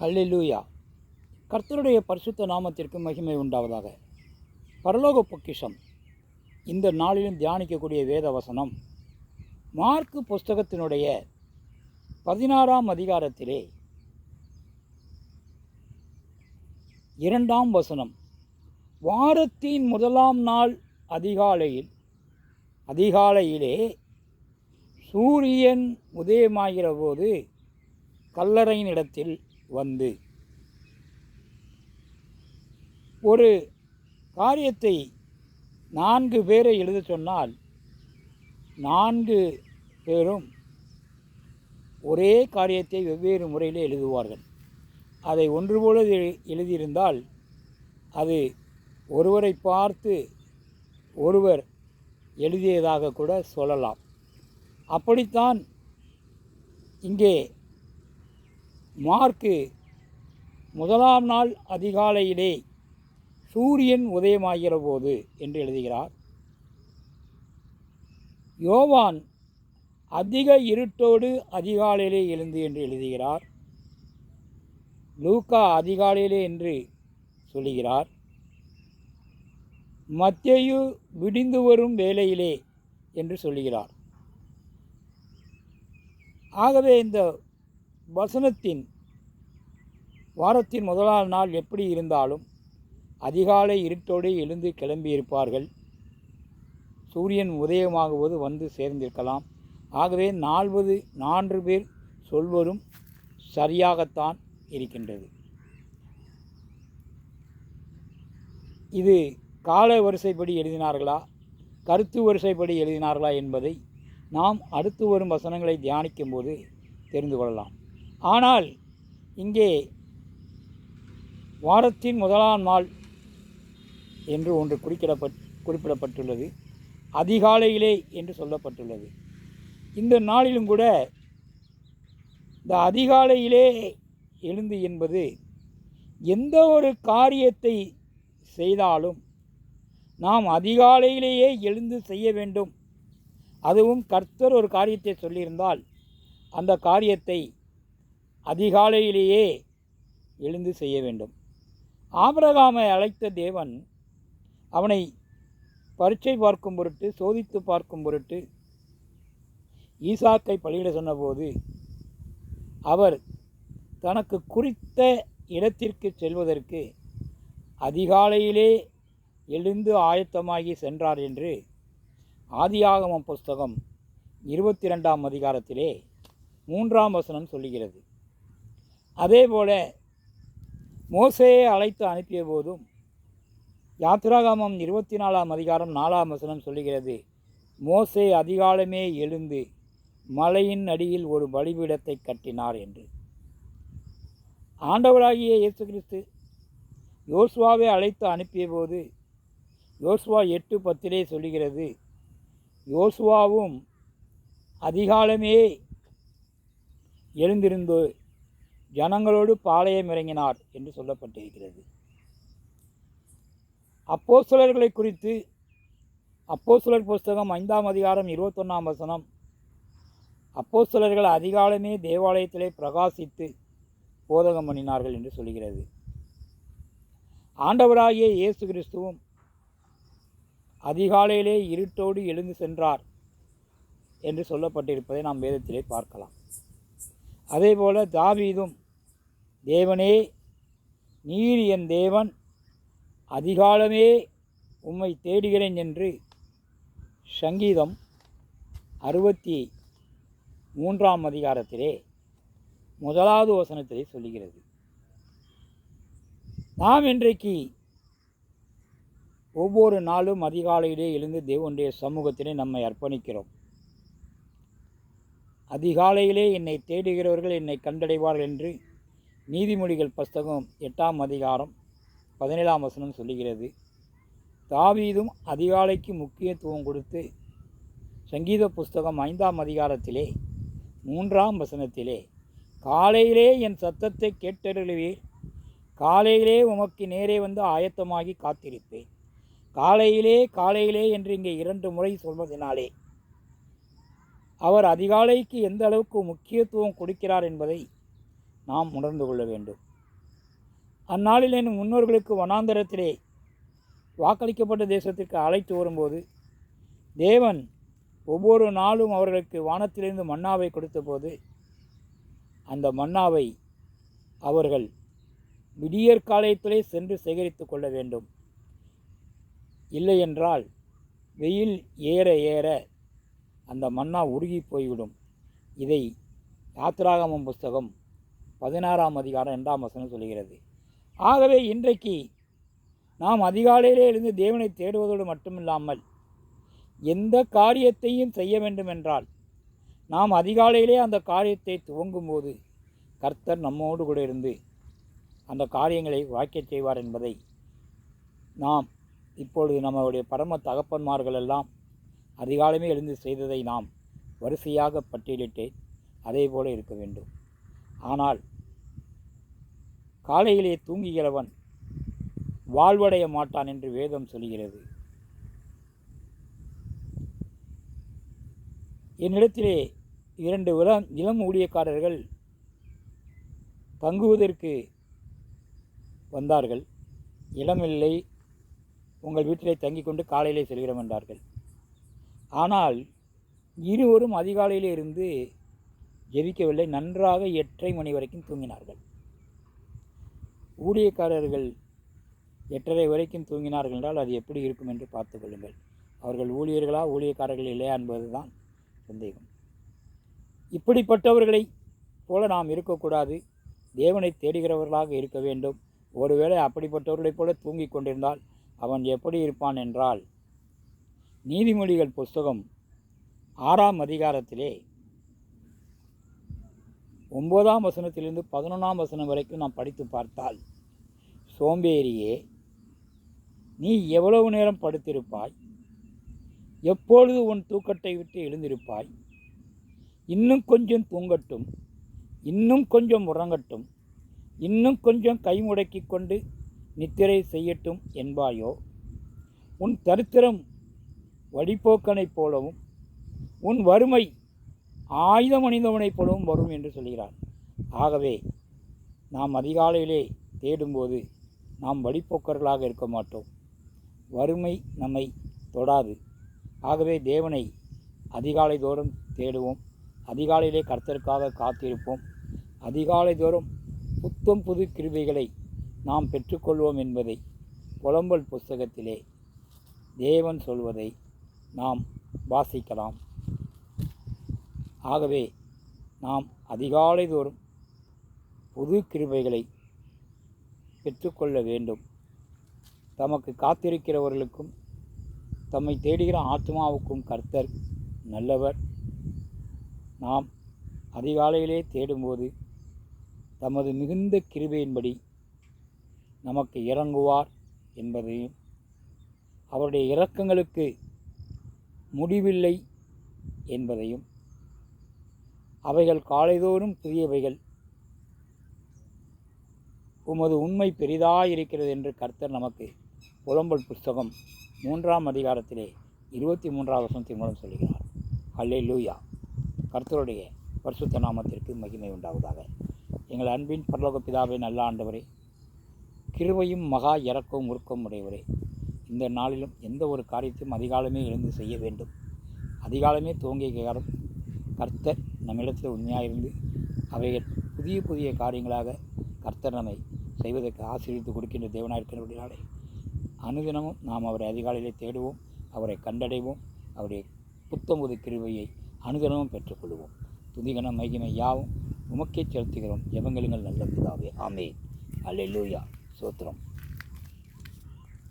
ஹல்லிலூயா. கர்த்தருடைய பரிசுத்த நாமத்திற்கு மகிமை உண்டாவதாக. பரலோக பொக்கிஷம். இந்த நாளிலும் தியானிக்கக்கூடிய வேத வசனம். மார்க்கு புஸ்தகத்தினுடைய பதினாறாம் அதிகாரத்திலே இரண்டாம் வசனம். வாரத்தின் முதலாம் நாள் அதிகாலையில் அதிகாலையிலே சூரியன் உதயமாகிற போது கல்லறையினிடத்தில் வந்து. ஒரு காரியத்தை நான்கு பேரை எழுத சொன்னால் நான்கு பேரும் ஒரே காரியத்தை வெவ்வேறு முறையில் எழுதுவார்கள். அதை ஒன்று போல எழு- எழுதியிருந்தால் அது ஒருவரை பார்த்து ஒருவர் எழுதியதாக கூட சொல்லலாம். அப்படித்தான் இங்கே மார்க்கு முதலாம் நாள் அதிகாலையிலே சூரியன் உதயமாகிற போது என்று எழுதுகிறார். யோவான் அதிக இருட்டோடு அதிகாலையிலே எழுந்து என்று எழுதுகிறார். லூக்கா அதிகாலையிலே என்று சொல்லுகிறார். மத்தேயு விடிந்து வரும் வேலையிலே என்று சொல்லுகிறார். ஆகவே இந்த வசனத்தின் வாரத்தின் முதலாம் நாள் எப்படி இருந்தாலும் அதிகாலை இருட்டோடு எழுந்து கிளம்பியிருப்பார்கள். சூரியன் உதயமாகுவது வந்து சேர்ந்திருக்கலாம். ஆகவே நால்வது நான்கு பேர் சொல்வரும் சரியாகத்தான் இருக்கின்றது. இது கால வரிசைப்படி எழுதினார்களா? கருத்து வரிசைப்படி எழுதினார்களா என்பதை நாம் அடுத்து வரும் வசனங்களை தியானிக்கும்போது தெரிந்து கொள்ளலாம். ஆனால் இங்கே வாரத்தின் முதலாம் நாள் என்று ஒன்று குறிக்கிடப்பட் குறிப்பிடப்பட்டுள்ளது. அதிகாலையிலே என்று சொல்லப்பட்டுள்ளது. இந்த நாளிலும் கூட இந்த அதிகாலையிலே எழுந்து என்பது எந்த ஒரு காரியத்தை செய்தாலும் நாம் அதிகாலையிலேயே எழுந்து செய்ய வேண்டும். அதுவும் கர்த்தர் ஒரு காரியத்தை சொல்லியிருந்தால் அந்த காரியத்தை அதிகாலையிலேயே எழுந்து செய்ய வேண்டும். ஆபரகாமை அழைத்த தேவன் அவனை பரீட்சை பார்க்கும் பொருட்டு சோதித்து பார்க்கும் பொருட்டு ஈசாக்கை பலியிட சொன்னபோது அவர் தனக்கு குறித்த இடத்திற்கு செல்வதற்கு அதிகாலையிலே எழுந்து ஆயத்தமாகி சென்றார் என்று ஆதியாகமம் புஸ்தகம் இருபத்தி ரெண்டாம் அதிகாரத்திலே மூன்றாம் வசனம் சொல்லுகிறது. அதே போல் மோசையை அழைத்து அனுப்பிய போதும் யாத்ராகாமம் இருபத்தி நாலாம் அதிகாரம் நாலாம் வசனம் சொல்லுகிறது மோசே அதிகாலமே எழுந்து மலையின் அடியில் ஒரு பலிபீடத்தை கட்டினார் என்று. ஆண்டவராகிய இயேசு கிறிஸ்து யோசுவாவை அழைத்து அனுப்பிய போது யோசுவா எட்டு பத்திலே சொல்லுகிறது யோசுவாவும் அதிகாலமே எழுந்திருந்தோ ஜனங்களோடு பாளையம் இறங்கினார் என்று சொல்லப்பட்டிருக்கிறது. அப்போஸ்தலர்களை குறித்து அப்போஸ்தலர் புஸ்தகம் ஐந்தாம் அதிகாரம் இருபத்தொன்னாம் வசனம். அப்போஸ்தலர்கள் அதிகாலமே தேவாலயத்திலே பிரகாசித்து போதகம் பண்ணினார்கள் என்று சொல்கிறது. ஆண்டவராகிய இயேசு கிறிஸ்துவும் அதிகாலையிலே இருட்டோடு எழுந்து சென்றார் என்று சொல்லப்பட்டிருப்பதை நாம் வேதத்திலே பார்க்கலாம். அதேபோல தாவீதும் தேவனே நீர் என் தேவன் அதிகாலமே உம்மை தேடுகிறேன் என்று சங்கீதம் அறுபத்தி மூன்றாம் அதிகாரத்திலே முதலாவது வசனத்திலே சொல்லுகிறது. நாம் இன்றைக்கு ஒவ்வொரு நாளும் அதிகாலையிலே எழுந்து தேவனுடைய சமூகத்திலே நம்மை அர்ப்பணிக்கிறோம். அதிகாலையிலே என்னை தேடுகிறவர்கள் என்னை கண்டடைவார்கள் என்று நீதிமொழிகள் புஸ்தகம் எட்டாம் அதிகாரம் பதினேழாம் வசனம் சொல்லுகிறது. தாவீதும் அதிகாலைக்கு முக்கியத்துவம் கொடுத்து சங்கீத புஸ்தகம் ஐந்தாம் அதிகாரத்திலே மூன்றாம் வசனத்திலே காலையிலே என் சத்தத்தை கேட்டருளுவீர். காலையிலே உமக்கு நேரே வந்து ஆயத்தமாகி காத்திருப்பேன். காலையிலே காலையிலே என்று இங்கே இரண்டு முறை சொல்வதனாலே அவர் அதிகாலைக்கு எந்த அளவுக்கு முக்கியத்துவம் கொடுக்கிறார் என்பதை நாம் உணர்ந்து கொள்ள வேண்டும். அந்நாளில் என் முன்னோர்களுக்கு வனாந்தரத்திலே வாக்களிக்கப்பட்ட தேசத்திற்கு அழைத்து வரும்போது தேவன் ஒவ்வொரு நாளும் அவர்களுக்கு வானத்திலிருந்து மன்னாவை கொடுத்தபோது அந்த மன்னாவை அவர்கள் விடியற்காலயத்திலே சென்று சேகரித்து கொள்ள வேண்டும். இல்லையென்றால் வெயில் ஏற ஏற அந்த மன்னா உருகி போய்விடும். இதை யாத்ராகமம் புஸ்தகம் பதினாறாம் அதிகாரம் இரண்டாம் வசனம் சொல்கிறது ஆகவே இன்றைக்கு நாம் அதிகாலையிலே எழுந்து தேவனை தேடுவதோடு மட்டுமில்லாமல் எந்த காரியத்தையும் செய்ய வேண்டுமென்றால் நாம் அதிகாலையிலே அந்த காரியத்தை துவங்கும்போது கர்த்தர் நம்மோடு கூட இருந்து அந்த காரியங்களை வாக்கிய செய்வார் என்பதை நாம் இப்பொழுது நம்மளுடைய பரம தகப்பன்மார்கள் எல்லாம் அதிகாலமே எழுந்து செய்ததை நாம் வரிசையாக பட்டியலிட்டேன் அதே போல இருக்க வேண்டும். ஆனால் காலையிலே தூங்குகிறவன் வாழ்வடைய மாட்டான் என்று வேதம் சொல்கிறது. என்னிடத்திலே இரண்டு இளம் இளம் ஊழியக்காரர்கள் தங்குவதற்கு வந்தார்கள். இடமில்லை உங்கள் வீட்டிலே தங்கிக் கொண்டு காலையிலே செல்கிறோம் என்றார்கள். ஆனால் இருவரும் அதிகாலையிலே இருந்து ஜெபிக்கவில்லை. நன்றாக எட்டரை மணி வரைக்கும் தூங்கினார்கள். ஊழியக்காரர்கள் எட்டரை வரைக்கும் தூங்கினார்கள் என்றால் அது எப்படி இருக்கும் என்று பார்த்து கொள்ளுங்கள். அவர்கள் ஊழியர்களா ஊழியக்காரர்கள் இல்லையா என்பதுதான் சந்தேகம். இப்படிப்பட்டவர்களை போல நாம் இருக்கக்கூடாது. தேவனை தேடுகிறவர்களாக இருக்க வேண்டும். ஒருவேளை அப்படிப்பட்டவர்களைப் போல தூங்கிக் கொண்டிருந்தால் அவன் எப்படி இருப்பான் என்றால் நீதிமொழிகள் புஸ்தகம் ஆறாம் அதிகாரத்திலே ஒன்பதாம் வசனத்திலிருந்து பதினொன்றாம் வசனம் வரைக்கும் நாம் படித்து பார்த்தால் சோம்பேறியே நீ எவ்வளவு நேரம் படுத்திருப்பாய்? எப்பொழுது உன் தூக்கத்தை விட்டு எழுந்திருப்பாய்? இன்னும் கொஞ்சம் தூங்கட்டும் இன்னும் கொஞ்சம் உறங்கட்டும் இன்னும் கொஞ்சம் கை முடக்கிக் கொண்டு நித்திரை செய்யட்டும் என்பாயோ? உன் தரித்திரம் வழிபோக்கனைப் போலவும் உன் வறுமை ஆயுதம் அணிந்தவனை போலவும் வரும் என்று சொல்கிறார். ஆகவே நாம் அதிகாலையிலே தேடும்போது நாம் வழிப்போக்கர்களாக இருக்க மாட்டோம். வறுமை நம்மை தொடாது. ஆகவே தேவனை அதிகாலை தோறும் தேடுவோம். அதிகாலையிலே கர்த்தருக்காக காத்திருப்போம். அதிகாலை தோறும் புத்தம் புது கிருபைகளை நாம் பெற்றுக்கொள்வோம் என்பதை புலம்பல் புஸ்தகத்திலே தேவன் சொல்வதை நாம் வாசிக்கலாம். ஆகவே நாம் அதிகாலை தோறும் புது கிருபைகளை பெற்றுக்கொள்ள வேண்டும். தமக்கு காத்திருக்கிறவர்களுக்கும் தம்மை தேடுகிற ஆத்மாவுக்கும் கர்த்தர் நல்லவர். நாம் அதிகாலையிலே தேடும்போது தமது மிகுந்த கிருபையின்படி நமக்கு இறங்குவார் என்பதையும் அவருடைய இறக்கங்களுக்கு முடிவில்லை என்பதையும் அவைகள் காலைதோறும் புதியவைகள். உமது உண்மை பெரிதாயிருக்கிறது என்று கர்த்தர் நமக்கு புலம்பல் புஸ்தகம் மூன்றாம் அதிகாரத்திலே இருபத்தி மூன்றாவது வசனத்தின் மூலம் சொல்கிறார் அல்லே லூயா கர்த்தருடைய பரிசுத்த நாமத்திற்கு மகிமை உண்டாவதாக. எங்கள் அன்பின் பரலோக பிதாவே நல்ல ஆண்டவரே கிருவையும் மகா இறக்கவும் உருக்கம் உடையவரே இந்த நாளிலும் எந்த ஒரு காரியத்தையும் அதிகாலமே எழுந்து செய்ய வேண்டும். அதிகாலமே துவங்கிய காரம் கர்த்தர் நம்மிடத்தில் உண்மையாயிருந்து அவைகள் புதிய புதிய காரியங்களாக கர்த்தர் நம்மை செய்வதற்கு ஆசீர்வித்து கொடுக்கின்ற தேவனாயிருக்கிறபடினாலே அனுதினமும் நாம் அவரை அதிகாலையிலே தேடுவோம் அவரை கண்டடைவோம் அவருடைய புத்தமுது கிருபையை அனுதினமும் பெற்றுக்கொள்வோம். துதிகணம் மைகிமை யாவும் உமக்கே செலுத்துகிறோம். ஜெபங்களுங்கள் நல்ல பிதாவே. ஆமே அல்லூயா சோத்திரம்.